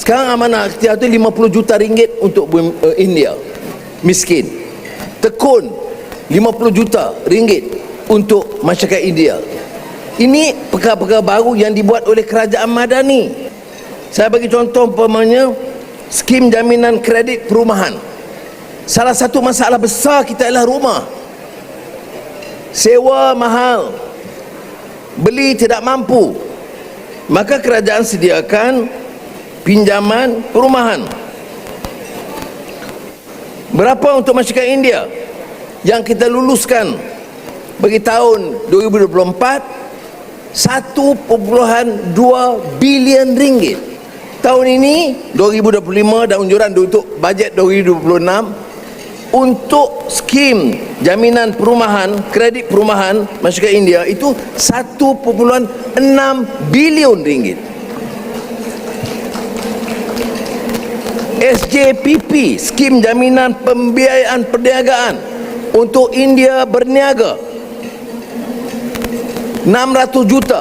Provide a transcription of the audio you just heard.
Sekarang amanah ikhtiar tu 50 juta ringgit untuk uh, India miskin. Tekun 50 juta ringgit untuk masyarakat India. Ini perkara-perkara baru yang dibuat oleh kerajaan Madani. Saya bagi contoh umpamanya skim jaminan kredit perumahan. Salah satu masalah besar kita adalah rumah. Sewa mahal. Beli tidak mampu. Maka kerajaan sediakan pinjaman perumahan. Berapa untuk masyarakat India yang kita luluskan bagi tahun 2024 1.2 bilion ringgit. Tahun ini 2025 dan unjuran untuk bajet 2026 untuk skim jaminan perumahan, kredit perumahan masyarakat India itu 1.6 bilion ringgit. SJPP, skim jaminan pembiayaan perniagaan untuk India berniaga. 600 juta